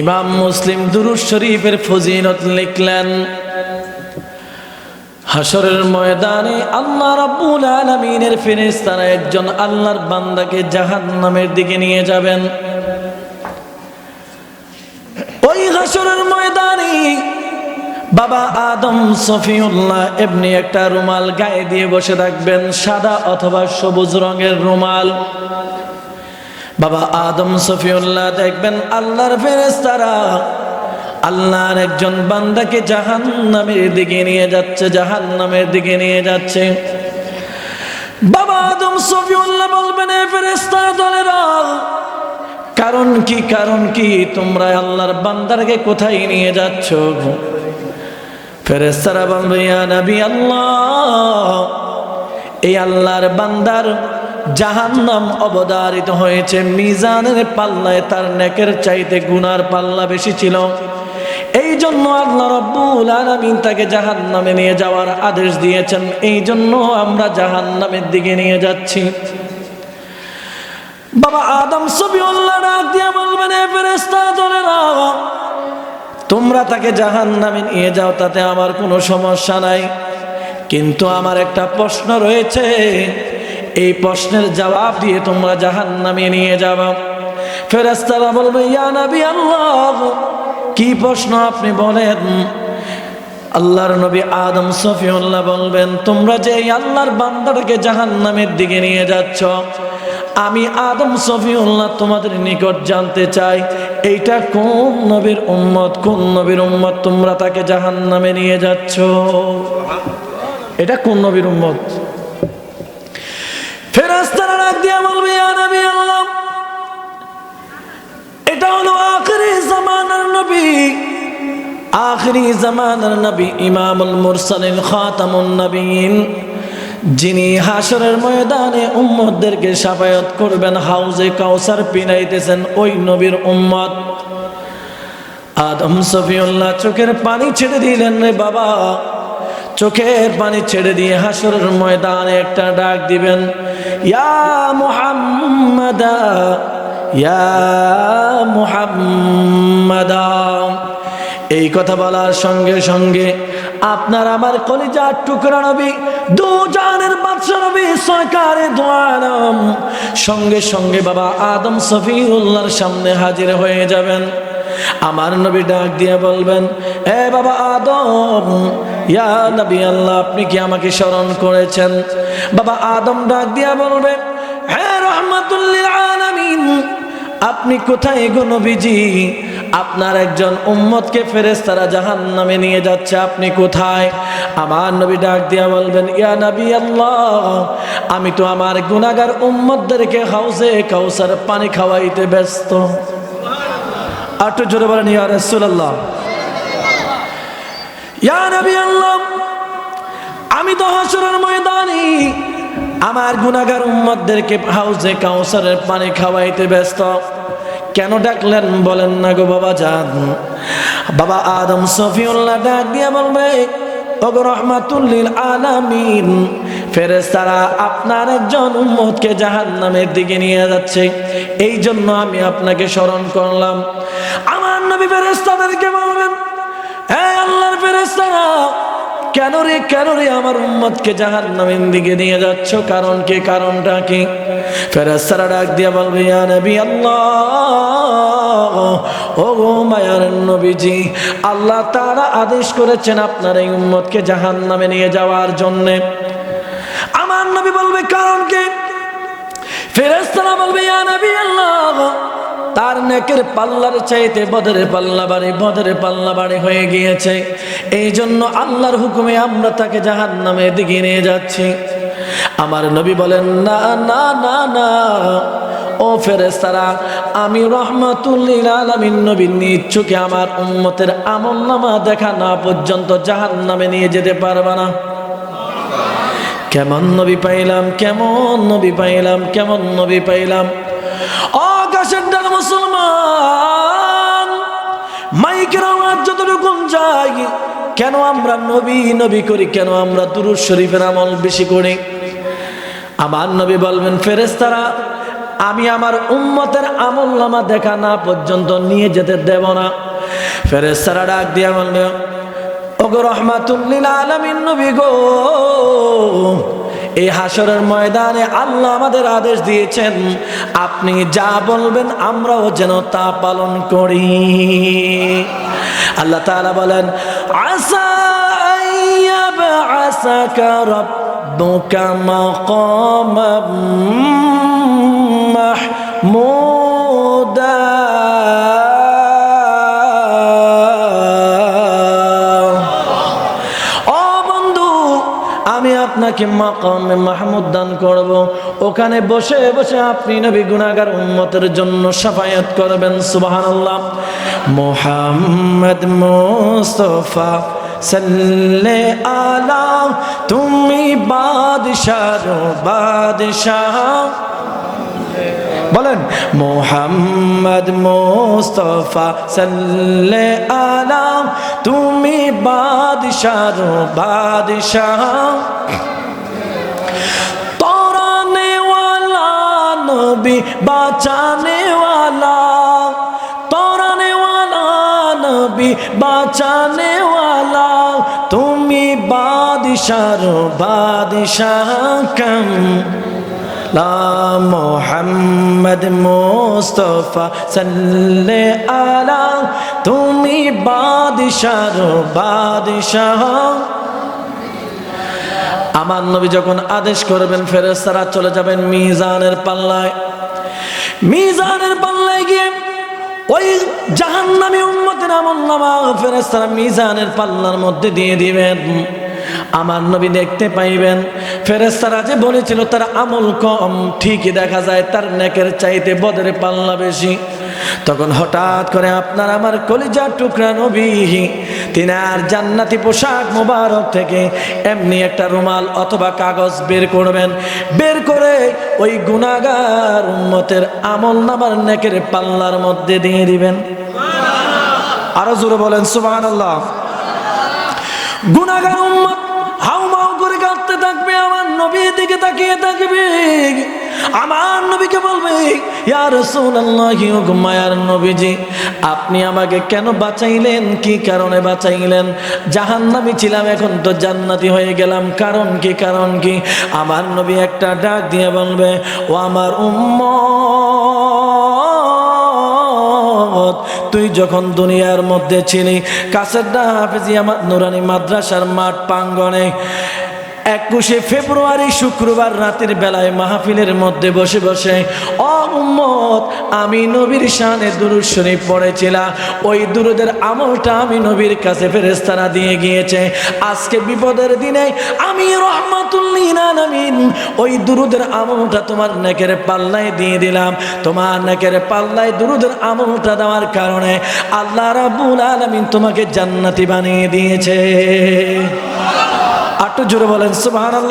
ইমাম মুসলিম দুরুজ শরীফের ফজিলত লিখলেন হাসরের ময়দানে আল্লাহ রাব্বুল আলামিনের ফেরেশতারা একজন আল্লাহর বান্দাকে জাহান্নামের দিকে নিয়ে যাবেন। ওই হাসরের ময়দানে বাবা আদম সফিউল্লাহ এমনি একটা রুমাল গায়ে দিয়ে বসে থাকবেন, সাদা অথবা সবুজ রঙের রুমাল। বাবা আদম সফিউল্লাহ দেখবেন আল্লাহর ফেরেশতারা আল্লাহর একজন বান্দাকে জাহান নামের দিকে নিয়ে যাচ্ছে জাহান নামের দিকে নিয়ে যাচ্ছে। বাবা আদম সফিউল্লাহ বলবেন, এ ফেরেশতা দলেরা, কারণ কি কারণ কি তোমরা আল্লাহর বান্দারকে কোথায় নিয়ে যাচ্ছ? ফেরেস্তারা বলবে ইয়া নবী আল্লাহ, এই আল্লাহর বান্দার জাহান্নাম অবদারিত হয়েছে। মিজানের পাল্লায় তার নেকের চাইতে গুনার পাল্লা বেশি ছিল। এই জন্য আল্লাহ রব্বুল আলামিন তাকে জাহান্নামে নিয়ে যাওয়ার আদেশ দিয়েছেন। এই জন্য আমরা জাহান্নামের দিকে নিয়ে যাচ্ছি। বাবা আদম সবিউল্লাহ ডাক দিয়ে বলবেন, এ ফেরেস্তা দলেরা তোমরা তাকে জাহান নামে নিয়ে যাও, তাতে আমার কোনো সমস্যা নাই। কিন্তু আমার একটা প্রশ্ন রয়েছে এই প্রশ্নের জবাব দিয়ে তোমরা জাহান নামে নিয়ে যাবা। ফেরেস্তারা বলবে, ইয়া নবী আল্লাহ, কি প্রশ্ন আপনি বলেন? আল্লাহর নবী আদম সফিউল্লাহ বলবেন, তোমরা যে আল্লাহর বান্দাটাকে জাহান নামের দিকে নিয়ে যাচ্ছ, আমি আদম সফিউল্লাহ তোমাদের নিকট জানতে চাই, এইটা কোন নবীর উম্মত, কোন নবীর উম্মত তোমরা তাকে জাহান নামে নিয়ে যাচ্ছ? এটা কোন নবীর উম্মত? ফেরাস্তারা ডাক দিয়া বলবে, ইয়া আল্লাহ, এটা হলো আখরি জামানার নবী। আখরি জামানার নবী ইমামুল মুরসালিন খাতামুন নবীন, যিনি হাসরের ময়দানে উম্মতদেরকে সাফায়াত করবেন, হাউজে কাউসার পিনাইতেছেন ওই নবীর উম্মত। আদম সফিউল্লাহ চোখের পানি ছেড়ে দিলেন রে বাবা। চোখের পানি ছেড়ে দিয়ে হাসরের ময়দানে একটা ডাক দিবেন, ইয়া মুহাম্মাদা ইয়া মুহাম্মাদা। এই কথা বলার সঙ্গে সঙ্গে আপনার আমার কলিজার টুকরা নবী দু জানের বাদশা নবী সরকারে সঙ্গে সঙ্গে বাবা আদম সফিউল্লাহর সামনে হাজির হয়ে যাবেন। আমার নবী ডাক দিয়ে বলবেন, এ বাবা আদম, ইয়া নবী আল্লাহ, আপনি কি আমাকে স্মরণ করেছেন? বাবা আদম ডাক দিয়া বলবে হ্যাঁ রহমাতুল্লিল আলামিন, আপনি কোথায় গো নবীজি? আপনার একজন উম্মতকে ফেরেস্তারা জাহান নামে নিয়ে যাচ্ছে, আপনি কোথায়? আমার নবী ডাক দিয়া বলবেন, ইয়া নবী আল্লাহ, আমি তো আমার গুনাগার উম্মতদেরকে হাউসে কাউসার পানি খাওয়াইতে ব্যস্ত। আটু জোরে বলেন, ইয়া রাসূলুল্লাহ। ইয়া নবী আল্লাহ আমি তো হাসরের ময়দানে আমার গুনাহগার উম্মতদেরকে হাউজে কাউসারের পানি খাওয়াইতে ব্যস্ত। কেন ডাকলেন? বলেন না গো বাবা জান বাবা আদম সফিউল্লাহ ডাক দিয়ে বলবে রহমাতুল্লিল আলামিন ফেরেস্তারা আপনার একজন উম্মতকে জাহান নামের দিকে নিয়ে যাচ্ছে। এই জন্য আমি আপনাকে স্মরণ করলাম। আমার নবী ফেরেস্তাদেরকে বলবেন হ্যাঁ আল্লাহর ফেরেস্তারা কেন রে কেন রে আমার উম্মতকে জাহান নামের দিকে নিয়ে যাচ্ছ? কারণ কি, কারণটা কি? ফেরেস্তারা ডাক দিয়া বলবে, ইয়া নবী আল্লাহ ও গো মায়ার নবীজি, আল্লাহ তারা আদেশ করেছেন আপনার এই উম্মতকে জাহান নামে নিয়ে যাওয়ার জন্যে। আমার নবী বলবে, কারণ কি? ফেরেস্তারা বলবে, ইয়া নবী আল্লাহ তার নেকের পাল্লার চাইতে বদরে পাল্লা বাড়ি, বদরে পাল্লা বাড়ি হয়ে গিয়েছে। এই জন্য আল্লাহর হুকুমে আমরা তাকে জাহান নামে দিকে নিয়ে যাচ্ছি। আমার নবী বলেন, না না না না। ও ফেরেস্তারা আমি রহমাতুল্লিল আলামিন নবীর নিচ্ছুকে আমার উম্মতের আমল নামা দেখা না পর্যন্ত জাহান নামে নিয়ে যেতে পারবা না। কেমন নবী পাইলাম, কেমন নবী পাইলাম, কেমন নবী পাইলাম। আকাশের আওয়াজ যাই, কেন আমরা নবী নবী করি, কেন আমরা দুরুজ শরীফের আমল বেশি করি? আমার নবী বলবেন ফেরেস্তারা আমি আমার উম্মতের আমল নামা দেখা না পর্যন্ত নিয়ে যেতে দেব না। ফেরেস্তারা ডাক দিয়া বলবে ওগো রহমাতুল্লিল আলামিন নবী গো, এই হাসরের ময়দানে আল্লাহ আমাদের আদেশ দিয়েছেন, আপনি যা বলবেন আমরাও যেন তা পালন করি। আল্লাহ তাআলা বলেন আসা আসাকা রব্বুকা মাকামাম মাহমুদা আপনাকে মাকামে মাহমুদ দান করব। ওখানে বসে বসে আপনি নবী গুনাহগার উম্মতের জন্য সাফায়াত করবেন, সুবহানাল্লাহ। মোহাম্মদ মোস্তফা, সাল্লে আলা, তুমি বাদশাহ বাদশাহ। বলেন, মোহাম্মদ মোস্তফা, সাল্লে আলা, তুমি বাদশাহ বাদশাহ। নবী বাঁচানে তরানে নবী বাঁচানে তুমি বাদশাহ বাদশাহ কম। মোহাম্মদ মোস্তফা সাল্লে আলা। তুমি বাদশাহ বাদশাহ আমার নবী যখন আদেশ করবেন ফেরেস্তারা চলে যাবেন মিজানের পাল্লায়। মিজানের পাল্লায় গিয়ে ওই জাহান্নামী উম্মতের আমল নামা ফেরেস্তারা মিজানের পাল্লার মধ্যে দিয়ে দিবেন। আমার নবী দেখতে পাইবেন ফেরেস্তারা যে বলেছিল, তার আমল কম, ঠিকই দেখা যায়, তার নেকের চাইতে বদের পাল্লা বেশি। তখন হঠাৎ করে আপনার আমার কলিজার টুকরা নবী তিনি আর জান্নাতি পোশাক মোবারক থেকে এমনি একটা রুমাল অথবা কাগজ বের করবেন। বের করে ওই গুণাগার উম্মতের আমল নামার নেকের পাল্লার মধ্যে দিয়ে দিবেন। আরও জোরে বলেন সুবাহ আল্লাহ গুনাগার উম্মত হাউমাউ করে কাঁদতে থাকবে, আমার নবীর দিকে তাকিয়ে থাকবে। আমার নবীকে বলবে নবীজি, আপনি আমাকে কেন বাঁচাইলেন? কি কারণে বাঁচাইলেন? জাহান্নামী ছিলাম, এখন তো জান্নাতি হয়ে গেলাম। কারণ কি কারণ কি? আমার নবী একটা ডাক দিয়ে বলবে, ও আমার উম্মত, তুই যখন দুনিয়ার মধ্যে ছিলি, কাছের হাফেজি আমার নুরানি মাদ্রাসার মাঠ প্রাঙ্গণে একুশে ফেব্রুয়ারি শুক্রবার রাতের বেলায় মাহফিলের মধ্যে বসে বসে অ উম্মত, আমি নবীর শানে দুরুদ শরীফ পড়েছিলাম। ওই দুরুদের আমলটা আমি নবীর কাছে ফেরেস্তারা দিয়ে গিয়েছে। আজকে বিপদের দিনে আমি রহমাতুল্লিন ওই দুরুদের আমলটা তোমার নেকের পাল্লায় দিয়ে দিলাম। তোমার নেকের পাল্লায় দুরুদের আমলটা দেওয়ার কারণে আল্লাহ রাব্বুল আলামিন তোমাকে জান্নাতি বানিয়ে দিয়েছে। আটটু জোরে বলেন সুবহানাল্লাহ।